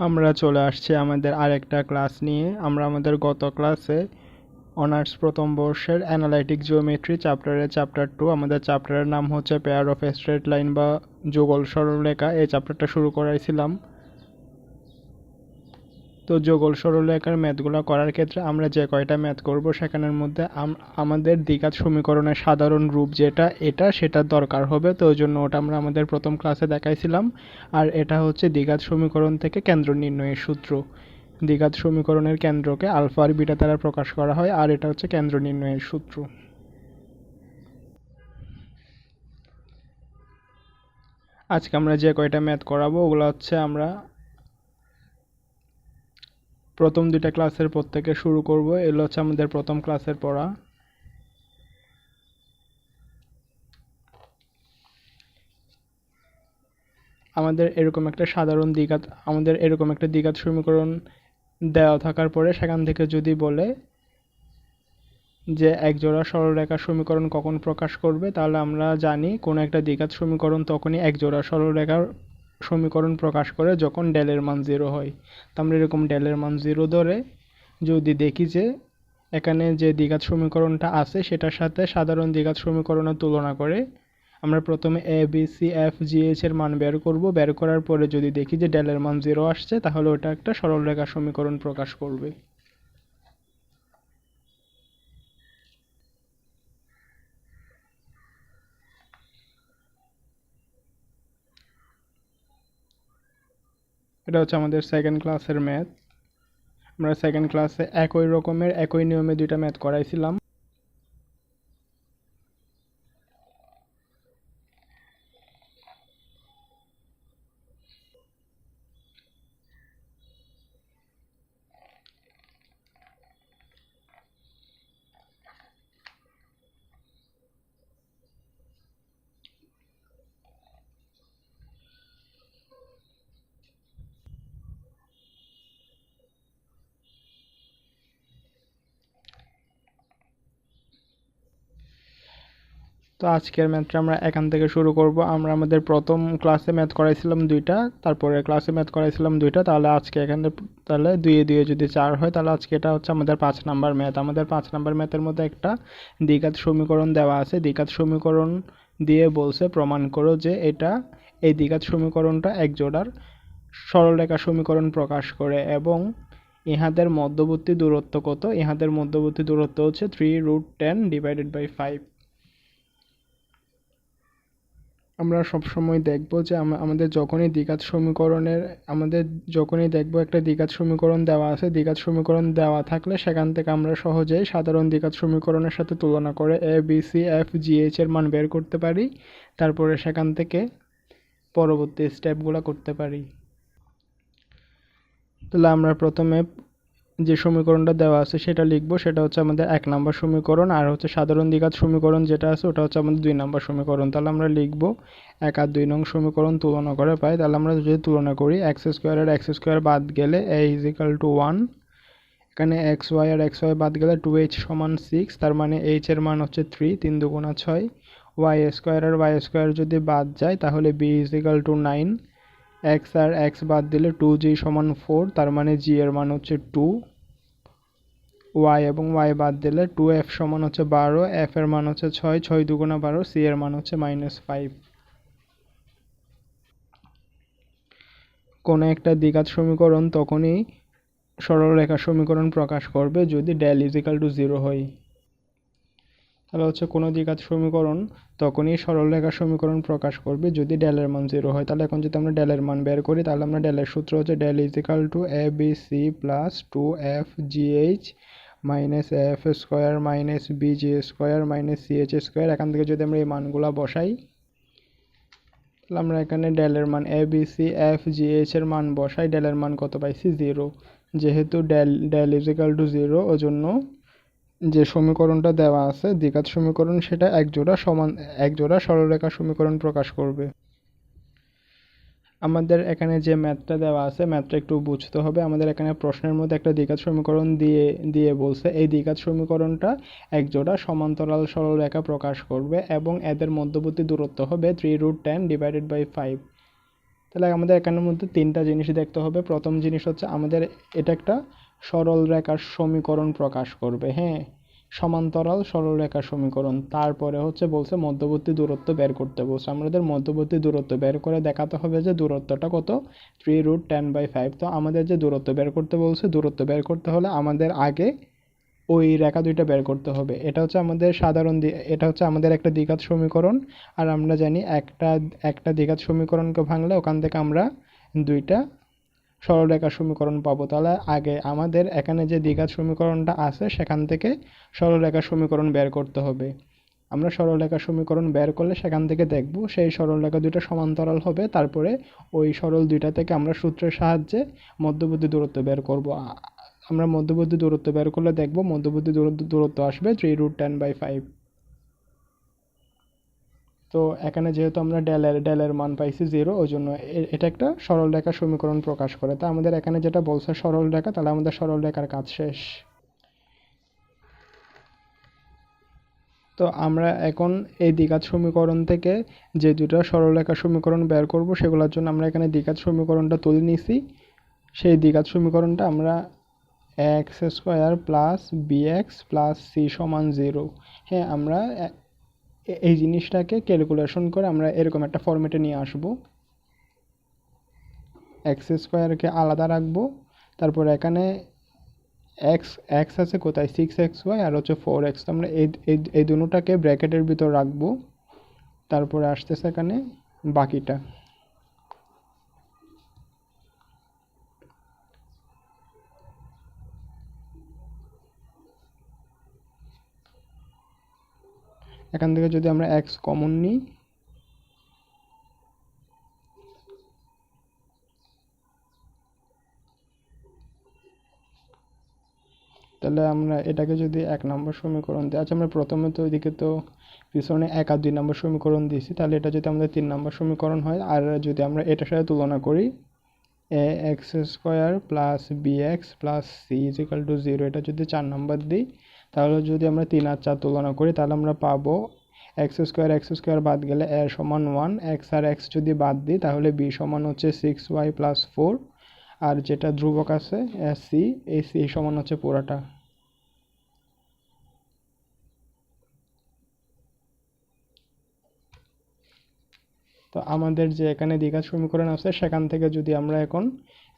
আমরা চলে আসছি আমাদের আরেকটা ক্লাস নিয়ে। আমরা আমাদের গত ক্লাসে অনার্স প্রথম বর্ষের অ্যানালাইটিক জিওমেট্রি চ্যাপ্টারের চ্যাপ্টার টু, আমাদের চ্যাপ্টারের নাম হচ্ছে পেয়ার অফ স্ট্রেট লাইন বা যুগল সরলরেখা। এই চ্যাপ্টারটা শুরু করাইছিলাম। তো যুগল সরলরেখার ম্যাথগুলো করার ক্ষেত্রে আমরা যে কয়টা ম্যাথ করব, সেখানের মধ্যে আমাদের দ্বিঘাত সমীকরণের সাধারণ রূপ যেটা, এটা সেটা দরকার হবে। তো ওই জন্য ওটা আমরা আমাদের প্রথম ক্লাসে দেখাইছিলাম। আর এটা হচ্ছে দ্বিঘাত সমীকরণ থেকে কেন্দ্র নির্ণয়ের সূত্র। দ্বিঘাত সমীকরণের কেন্দ্রকে আলফা আর বিটা দ্বারা প্রকাশ করা হয়, আর এটা হচ্ছে কেন্দ্র নির্ণয়ের সূত্র। আজকে আমরা যে কয়টা ম্যাথ করাবো, ওগুলো হচ্ছে আমরা প্রথম দুইটা ক্লাসের পর থেকে শুরু করব। এগুলো হচ্ছে আমাদের প্রথম ক্লাসের পড়া। আমাদের এরকম একটা সাধারণ দ্বিঘাত আমাদের এরকম একটা দ্বিঘাত সমীকরণ দেওয়া থাকার পরে সেখান থেকে যদি বলে যে এক জোড়া সরলরেখা সমীকরণ কখন প্রকাশ করবে, তাহলে আমরা জানি কোন একটা দ্বিঘাত সমীকরণ তখনই এক জোড়া সরলরেখার সমীকরণ প্রকাশ করে যখন ডেলের মান জিরো হয়। তো আমরা এরকম ডেলের মান জিরো ধরে যদি দেখি যে এখানে যে দ্বিঘাত সমীকরণটা আছে, সেটার সাথে সাধারণ দ্বিঘাত সমীকরণের তুলনা করে আমরা প্রথমে a b c f g h এর মান বের করব। বের করার পরে যদি দেখি যে ডেলের মান জিরো আসছে, তাহলে ওটা একটা সরলরেখা সমীকরণ প্রকাশ করবে। এটা হচ্ছে আমাদের সেকেন্ড ক্লাসের ম্যাথ আমরা সেকেন্ড ক্লাসে একই রকমের, একই নিয়মে দুইটা ম্যাথ করাইছিলাম। তো আজকের ম্যাথটা আমরা এখান থেকে শুরু করব। আমরা আমাদের প্রথম ক্লাসে ম্যাথ করাইছিলাম দুইটা, তারপরে ক্লাসে ম্যাথ করাইছিলাম দুইটা, তাহলে আজকে এখানে তাহলে দুইয়ে দুইয়ে যদি চার হয়, তাহলে আজকে এটা হচ্ছে আমাদের পাঁচ নাম্বার ম্যাথ আমাদের পাঁচ নাম্বার ম্যাথের মধ্যে একটা দ্বিঘাত সমীকরণ দেওয়া আছে। দ্বিঘাত সমীকরণ দিয়ে বলছে, প্রমাণ করো যে এটা, এই দ্বিঘাত সমীকরণটা এক জোড়ার সরলরেখা সমীকরণ প্রকাশ করে এবং ইহাদের মধ্যবর্তী দূরত্ব কত? ইহাদের মধ্যবর্তী দূরত্ব হচ্ছে three root ten divided by five আমরা সবসময় দেখব যে আমাদের যখনই দ্বিঘাত সমীকরণের, আমাদের যখনই দেখব একটা দ্বিঘাত সমীকরণ দেওয়া আছে, দ্বিঘাত সমীকরণ দেওয়া থাকলে সেখান থেকে আমরা সহজেই সাধারণ দ্বিঘাত সমীকরণের সাথে তুলনা করে a b c f g h এর মান বের করতে পারি। তারপরে সেখান থেকে পরবর্তী স্টেপগুলো করতে পারি। তাহলে আমরা প্রথমে যে সমীকরণটা দেওয়া আছে সেটা লিখব, সেটা হচ্ছে আমাদের এক নাম্বার সমীকরণ আর হচ্ছে সাধারণ দ্বিঘাত সমীকরণ যেটা আছে ওটা হচ্ছে আমাদের দুই নাম্বার সমীকরণ। তাহলে আমরা লিখব এক আর দুই নং সমীকরণ তুলনা করে পাই। তাহলে আমরা যদি তুলনা করি এক্স স্কোয়ার আর এক্স স্কোয়ার বাদ গেলে a is equal to one এখানে এক্স ওয়াই আর এক্স ওয়াই বাদ গেলে টু এইচ সমান সিক্স তার মানে এইচ এর মান হচ্ছে থ্রি তিন দুগুণা ছয়। ওয়াই স্কোয়ার আর ওয়াই স্কোয়ার যদি বাদ যায়, তাহলে b is equal to nine x R x বাদ দিলে টু জি সমান ফোর তার মানে জি এর মান হচ্ছে টু ওয়াই এবং ওয়াই বাদ দিলে টু এফ সমান হচ্ছে বারো এফ এর মান হচ্ছে ছয় ছয় দুগুণা বারো সি এর মান হচ্ছে মাইনাস ফাইভ কোনো একটা দ্বিঘাত সমীকরণ তখনই সরলরেখা সমীকরণ প্রকাশ করবে যদি ডেল ইজিক্যাল টু জিরো হয়। তাহলে হচ্ছে কোনো দ্বিঘাত সমীকরণ তখনই সরলরেখা সমীকরণ প্রকাশ করবে যদি ডেলের মান জিরো হয়। তাহলে এখন যদি আমরা ডেলের মান বের করি, তাহলে আমরা ডেলের সূত্র হচ্ছে del is equal to a b c plus two f g h minus f square minus b g square minus c h square এখান থেকে যদি আমরা এই মানগুলো বসাই, তাহলে আমরা এখানে ডেলের মান a b c f g h এর মান বসাই। ডেলের মান কত পাইছি? জিরো যেহেতু del del is equal to zero ওজন্য যে সমীকরণটা দেওয়া আছে, দ্বিঘাত সমীকরণ সেটা এক জোড়া সমান, এক জোড়া সরলরেখা সমীকরণ প্রকাশ করবে। আমাদের এখানে যে ম্যাথটা দেওয়া আছে, ম্যাথটা একটু বুঝতে হবে। আমাদের এখানে প্রশ্নের মধ্যে একটা দ্বিঘাত সমীকরণ দিয়ে দিয়ে বলছে, এই দ্বিঘাত সমীকরণটা এক জোড়া সমান্তরাল সরলরেখা প্রকাশ করবে এবং এদের মধ্যবর্তী দূরত্ব হবে three root ten divided by five তাহলে আমাদের এখানের মধ্যে তিনটা জিনিস দেখতে হবে। প্রথম জিনিস হচ্ছে আমাদের, এটা একটা সরল রেখার সমীকরণ প্রকাশ করবে হ্যাঁ? সমান্তরাল সরলরেখার সমীকরণ। তারপরে হচ্ছে বলছে মধ্যবর্তী দূরত্ব বের করতে বলছে। আমাদের মধ্যবর্তী দূরত্ব বের করে দেখাতে হবে যে দূরত্বটা কত? Three root ten by five তো আমাদের যে দূরত্ব বের করতে বলছে, দূরত্ব বের করতে হলে আমাদের আগে ওই রেখা দুইটা বের করতে হবে। এটা হচ্ছে আমাদের সাধারণ এটা হচ্ছে আমাদের একটা দ্বিঘাত সমীকরণ। আর আমরা জানি একটা একটা দ্বিঘাত সমীকরণকে ভাঙলে ওখান থেকে আমরা দুইটা সরলরেখার সমীকরণ পাবো। তাহলে আগে আমাদের এখানে যে দ্বিঘাত সমীকরণটা আছে, সেখান থেকে সরলরেখার সমীকরণ বের করতে হবে। আমরা সরলরেখার সমীকরণ বের করলে সেখান থেকে দেখব, সেই সরলরেখা দুটো সমান্তরাল হবে, তারপরে ওই সরল দুইটা থেকে আমরা সূত্রের সাহায্যে মধ্যবর্তী দূরত্ব বের করব। আমরা মধ্যবর্তী দূরত্ব বের করলে দেখব মধ্যবর্তী দূরত্ব আসবে three root ten by five তো এখানে যেহেতু আমরা ডেলের ডেলের মান পাইছি জিরো ওই জন্য এটা একটা সরল রেখা সমীকরণ প্রকাশ করে। তা আমাদের এখানে যেটা বলছে সরল রেখা, তাহলে আমাদের সরল রেখার কাজ শেষ। তো আমরা এখন এই দ্বিঘাত সমীকরণ থেকে যে দুটো সরলরেখা সমীকরণ বের করব, সেগুলোর জন্য আমরা এখানে দ্বিঘাত সমীকরণটা তুলে নিছি। সেই দ্বিঘাত সমীকরণটা আমরা x square plus b x plus c সমান জিরো হ্যাঁ আমরা এই জিনিসটাকে ক্যালকুলেশন করে আমরা এরকম একটা ফর্মেটে নিয়ে আসব। এক্স স্কোয়ারকে আলাদা রাখব, তারপর এখানে এক্স এক্স আছে কোথায়? সিক্স এক্স ওয়াই আর হচ্ছে ফোর এক্স আমরা এই এই দুটাকে ব্র্যাকেটের ভিতর রাখব। তারপরে আসতেছে এখানে বাকিটা। এখান থেকে যদি আমরা এক্স কমন নিই, তাহলে আমরা এটাকে যদি এক নম্বর সমীকরণ দিই। আচ্ছা আমরা প্রথমে তো ওইদিকে তো পিছনে এক আর দুই নম্বর সমীকরণ দিয়েছি, তাহলে এটা যদি আমাদের তিন নম্বর সমীকরণ হয়, আর যদি আমরা এটার সাথে তুলনা করি a x square plus b x plus c is equal to zero এটা যদি চার নম্বর দিই, তাহলে যদি আমরা তিন আর চার তুলনা করি, তাহলে আমরা পাবো এক্স স্কোয়ার এক্স স্কোয়ার বাদ গেলে এ সমান ওয়ান এক্স আর এক্স যদি বাদ দিই, তাহলে বি সমান হচ্ছে সিক্স ওয়াই প্লাস ফোর আর যেটা ধ্রুবক আছে সি এই সি সমান হচ্ছে পুরাটা। তো আমাদের যে এখানে দ্বিঘাত সমীকরণ আছে, সেখান থেকে যদি আমরা এখন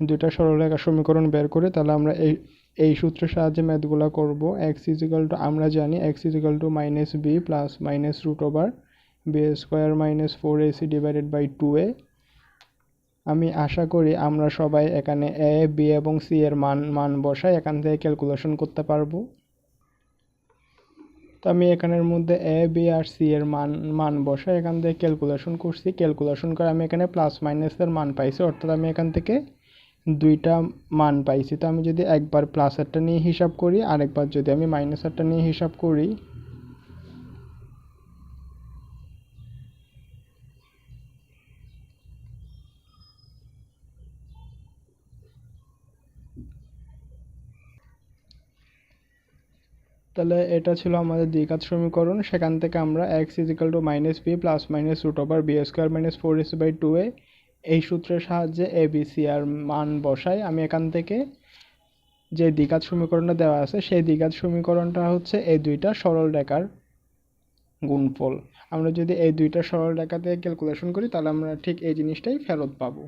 দুইটা সরলরেখা সমীকরণ বের করি, তাহলে আমরা এই এই সূত্রের সাহায্যে ম্যাথগুলো করব। এক্স ইজিক্যাল টু আমরা জানি x is equal to minus b plus minus root over b square minus four a c divided by two a আমি আশা করি আমরা সবাই এখানে এ বি এবং সি এর মান মান বসাই এখান থেকে ক্যালকুলেশন করতে পারব। তো আমি এখানের মধ্যে এ বি আর সি এর মান মান বসাই। এখান থেকে ক্যালকুলেশন করছি। ক্যালকুলেশন করে আমি এখানে প্লাস মাইনাসের মান পাইছি। অর্থাৎ আমি এখান থেকে দুইটা মান পাইছি। তো আমি যদি একবার প্লাস প্লাসেরটা নিয়ে হিসাব করি, আরেকবার যদি আমি মাইনাস মাইনাসেরটা নিয়ে হিসাব করি তাহলে এটা ছিল আমাদের দ্বিঘাত সমীকরণ। সেখান থেকে আমরা x is equal to minus b plus minus root over b square minus four a c by two a এই সূত্রের সাহায্যে এ বি সি আর মান বসাই। আমি এখান থেকে যে দ্বিঘাত সমীকরণটা দেওয়া আছে, সেই দ্বিঘাত সমীকরণটা হচ্ছে এই দুইটা সরল রেখার গুণফল। আমরা যদি এই দুইটা সরল রেখা দিয়ে ক্যালকুলেশন করি, তাহলে আমরা ঠিক এই জিনিসটাই ফেরত পাবো।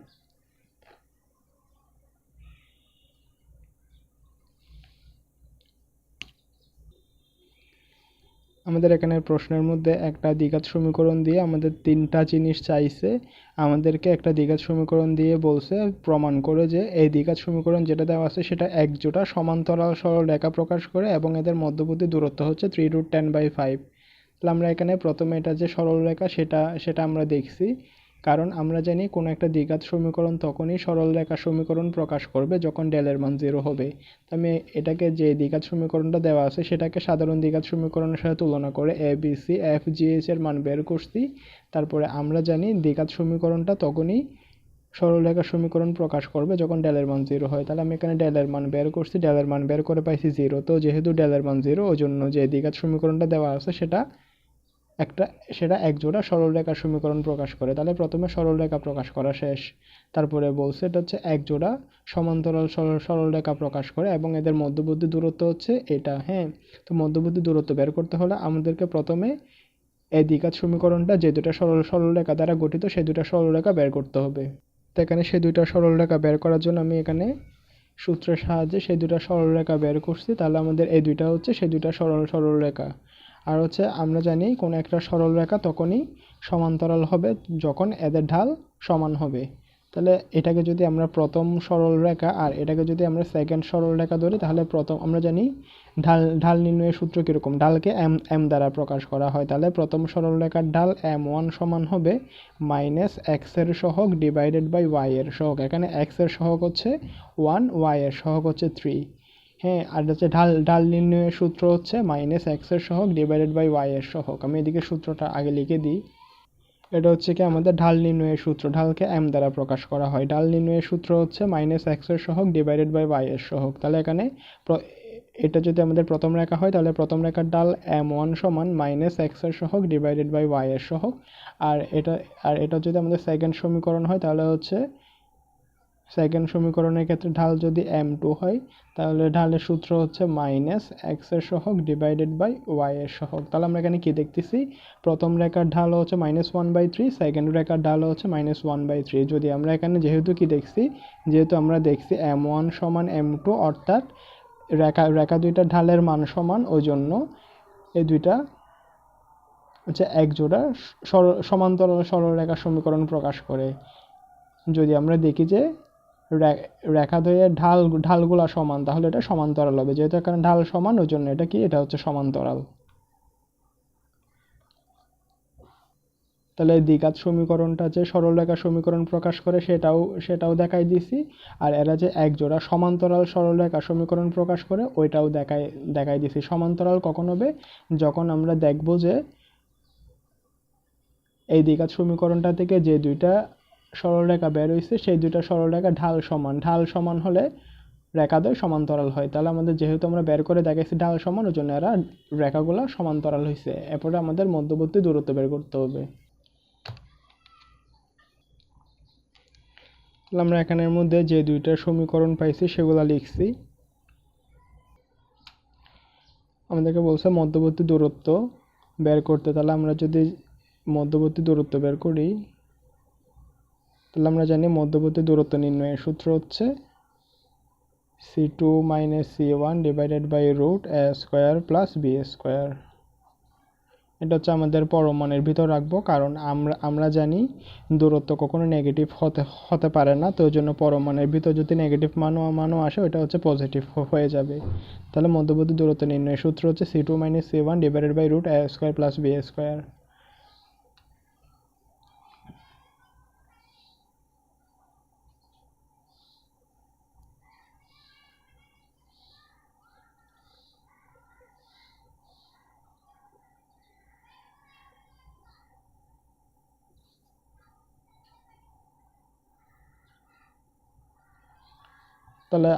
আমাদের এখানে প্রশ্নের মধ্যে একটা দ্বিঘাত সমীকরণ দিয়ে আমাদের তিনটা জিনিস চাইছে। আমাদেরকে একটা দ্বিঘাত সমীকরণ দিয়ে বলছে, প্রমাণ করে যে এই দ্বিঘাত সমীকরণ যেটা দেওয়া আছে সেটা এক জোটা সমান্তরাল সরল রেখা প্রকাশ করে এবং এদের মধ্যবর্তী দূরত্ব হচ্ছে three root ten by five তাহলে আমরা এখানে প্রথমে এটা যে সরল রেখা সেটা সেটা আমরা দেখছি। কারণ আমরা জানি কোনো একটা দ্বিঘাত সমীকরণ তখনই সরল রেখা সমীকরণ প্রকাশ করবে যখন ডেলের মান জিরো হবে। আমি এটাকে যে দ্বিঘাত সমীকরণটা দেওয়া আছে সেটাকে সাধারণ দ্বিঘাত সমীকরণের সাথে তুলনা করে a b c f g h এর মান বের করছি। তারপরে আমরা জানি দ্বিঘাত সমীকরণটা তখনই সরলরেখা সমীকরণ প্রকাশ করবে যখন ডেলের মান জিরো হয়। তাহলে আমি এখানে ডেলের মান বের করছি ডেলের মান বের করে পাইছি জিরো তো যেহেতু ডেলের মান জিরো ওই জন্য যে দ্বিঘাত সমীকরণটা দেওয়া আছে সেটা একটা, সেটা এক জোড়া সমীকরণ প্রকাশ করে। তাহলে প্রথমে সরলরেখা প্রকাশ করা শেষ। তারপরে বলছে এটা হচ্ছে এক জোড়া সমান্তরাল সরল সরলরেখা প্রকাশ করে এবং এদের মধ্যবর্তী দূরত্ব হচ্ছে এটা হ্যাঁ? তো মধ্যবর্তী দূরত্ব বের করতে হলে আমাদেরকে প্রথমে এই দ্বিঘাত সমীকরণটা যে দুটা সরল সরলরেখা দ্বারা গঠিত সেই দুটা সরলরেখা বের করতে হবে। তো এখানে সেই দুইটা সরলরেখা বের করার জন্য আমি এখানে সূত্রের সাহায্যে সেই দুটা সরলরেখা বের করছি। তাহলে আমাদের এই দুইটা হচ্ছে সেই দুইটা সরল সরলরেখা আর হচ্ছে আমরা জানি কোনো একটা সরল রেখা তখনই সমান্তরাল হবে যখন এদের ঢাল সমান হবে। তাহলে এটাকে যদি আমরা প্রথম সরল রেখা আর এটাকে যদি আমরা সেকেন্ড সরল রেখা ধরি, তাহলে প্রথম আমরা জানি ঢাল ঢাল নির্ণয়ের সূত্র কীরকম? ঢালকে এম এম দ্বারা প্রকাশ করা হয়। তাহলে প্রথম সরল রেখার ঢাল এম ওয়ান সমান হবে মাইনাস এক্সের সহগ ডিভাইডেড বাই ওয়াই এর সহগ। এখানে এক্সের সহগ হচ্ছে ওয়ান ওয়াই এর সহগ হচ্ছে থ্রি হ্যাঁ আর হচ্ছে ঢাল ঢাল নির্ণয়ের সূত্র হচ্ছে মাইনাস এক্সের সহগ ডিভাইডেড বাই ওয়াই এর সহগ। আমি এদিকে সূত্রটা আগে লিখে দিই। এটা হচ্ছে কি আমাদের ঢাল নির্ণয়ের সূত্র, ঢালকে এম দ্বারা প্রকাশ করা হয়। ঢাল নির্ণয়ের সূত্র হচ্ছে মাইনাস এক্সের সহগ ডিভাইডেড বাই ওয়াই এর সহগ। তাহলে এখানে এটা যদি আমাদের প্রথম রেখা হয়, তাহলে প্রথম রেখার ডাল এম ওয়ান সমান মাইনাস এক্সের সহগ ডিভাইডেড বাই ওয়াই এর সহগ। আর এটা আর এটা যদি আমাদের সেকেন্ড সমীকরণ হয়, তাহলে হচ্ছে সেকেন্ড সমীকরণের ক্ষেত্রে ঢাল যদি এম টু হয়, তাহলে ঢালের সূত্র হচ্ছে মাইনাস এক্সের সহগ ডিভাইডেড বাই ওয়াই এর সহগ। তাহলে আমরা এখানে কি দেখতেছি? প্রথম রেখার ঢাল হচ্ছে minus one by three second রেখার ঢাল হচ্ছে মাইনাস ওয়ান বাই থ্রি যদি আমরা এখানে যেহেতু কি দেখছি? যেহেতু আমরা দেখছি এম ওয়ান সমান এম টু অর্থাৎ রেখা রেখা দুইটা ঢালের মান সমান, ওই জন্য এই দুইটা হচ্ছে এক জোড়া সমান্তরাল সরলরেখা সমীকরণ প্রকাশ করে। যদি আমরা দেখি যে রেখা দ্বয়ের ঢাল, ঢালগুলা সমান, তাহলে এটা সমান্তরাল হবে। যেহেতু এখানে ঢাল সমান ওই জন্য এটা কি? এটা হচ্ছে সমান্তরাল। তাহলে দ্বিঘাত সমীকরণটা যে সরলরেখা সমীকরণ প্রকাশ করে, সেটাও সেটাও দেখাই দিছি। আর এরা যে এক জোড়া সমান্তরাল সরলরেখা সমীকরণ প্রকাশ করে, ওইটাও দেখাই দেখাই দিছি। সমান্তরাল কখন হবে? যখন আমরা দেখব যে এই দ্বিঘাত সমীকরণটা থেকে যে দুইটা সরলরেখা বের হয়েছে সেই দুইটা সরলরেখা ঢাল সমান। ঢাল সমান হলে রেখাদ্বয় সমান্তরাল হয়। তাহলে আমাদের যেহেতু আমরা বের করে দেখাইছি ঢাল সমান, ওই জন্য এরা রেখাগুলো সমান্তরাল হয়েছে এরপরে আমাদের মধ্যবর্তী দূরত্ব বের করতে হবে। আমরা এখানের মধ্যে যে দুইটা সমীকরণ পাইছি, সেগুলো লিখছি। আমাদেরকে বলছে মধ্যবর্তী দূরত্ব বের করতে। তাহলে আমরা যদি মধ্যবর্তী দূরত্ব বের করি তাহলে আমরা জানি মধ্যবর্তী দূরত্ব নির্ণয়ের সূত্র হচ্ছে c two minus c one divided by root a square plus b square এটা হচ্ছে আমাদের পরমাণের ভিতর রাখব, কারণ আমরা আমরা জানি দূরত্ব কখনো নেগেটিভ হতে হতে পারে না, তো ওই জন্য পরমাণের ভিতর যদি নেগেটিভ মানও মানও আসে ওটা হচ্ছে পজিটিভ হয়ে যাবে। তাহলে মধ্যবর্তী দূরত্ব নির্ণয়ের সূত্র হচ্ছে c two minus c one divided by root a square plus b square তাহলে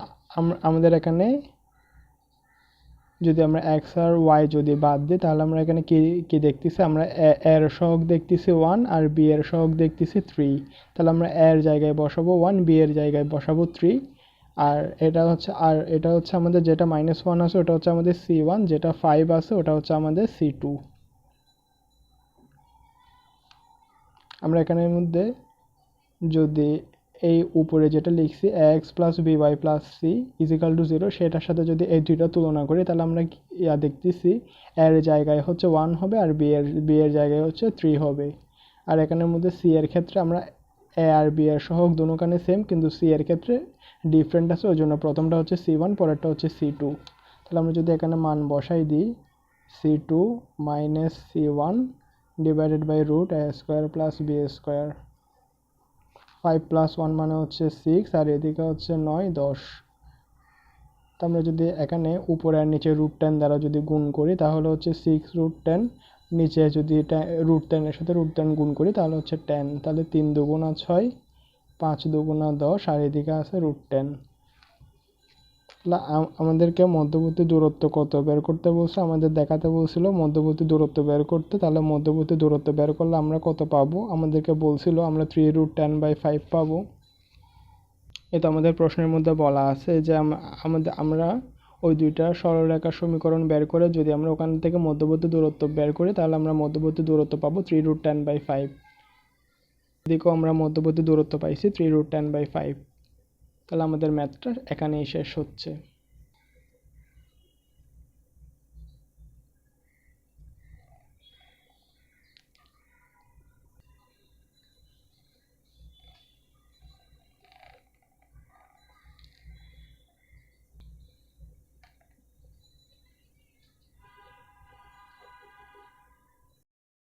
আমাদের এখানে যদি আমরা এক্স আর ওয়াই যদি বাদ দিই, তাহলে আমরা এখানে কি কি দেখতেছি? আমরা এর সহগ দেখতেছি ওয়ান আর বি এর সহগ দেখতেছি থ্রি তাহলে আমরা এর জায়গায় বসাবো ওয়ান বি এর জায়গায় বসাবো থ্রি আর এটা হচ্ছে, আর এটা হচ্ছে আমাদের যেটা মাইনাস ওয়ান আছে, ওটা হচ্ছে আমাদের সি ওয়ান যেটা ফাইভ আছে, ওটা হচ্ছে আমাদের সি টু আমরা এখানের মধ্যে যদি এই উপরে যেটা লিখছি x plus b y plus c is equal to zero সেটার সাথে যদি এই দুইটা তুলনা করি, তাহলে আমরা ইয়া দেখতেছি, এর জায়গায় হচ্ছে ওয়ান হবে আর বি এর বি এর জায়গায় হচ্ছে থ্রি হবে। আর এখানের মধ্যে সি এর ক্ষেত্রে আমরা এ আর বি এর সহগ দুনোখানে সেম কিন্তু সি এর ক্ষেত্রে ডিফারেন্ট আছে, ওই জন্য প্রথমটা হচ্ছে সি ওয়ান পরেরটা হচ্ছে সি টু তাহলে আমরা যদি এখানে মান বসাই দিই c two minus c one divided by root a square plus b square five plus one মানে হচ্ছে সিক্স আর এদিকে হচ্ছে নয়, দশ। তো আমরা যদি এখানে উপরে আর নিচে রুট টেন দ্বারা যদি গুণ করি, তাহলে হচ্ছে সিক্স রুট টেন নিচে যদি রুট টেনের সাথে রুট টেন গুণ করি, তাহলে হচ্ছে টেন তাহলে তিন দুগুণা ছয়, পাঁচ দুগুণা দশ, আর এদিকে আছে রুট টেন আমাদেরকে মধ্যবর্তী দূরত্ব কত বের করতে বলছে? আমাদের দেখাতে বলছিল মধ্যবর্তী দূরত্ব বের করতে, তাহলে মধ্যবর্তী দূরত্ব বের করলে আমরা কত পাবো? আমাদেরকে বলছিল আমরা three root ten by five পাবো। এটা আমাদের প্রশ্নের মধ্যে বলা আছে যে আমাদের, আমরা ওই দুইটা সরলরেখার সমীকরণ বের করে যদি আমরা ওখান থেকে মধ্যবর্তী দূরত্ব বের করি, তাহলে আমরা মধ্যবর্তী দূরত্ব পাবো three root ten by five এদিকেও আমরা মধ্যবর্তী দূরত্ব পাইছি three root ten by five তাহলে আমাদের ম্যাথটা এখানেই শেষ হচ্ছে।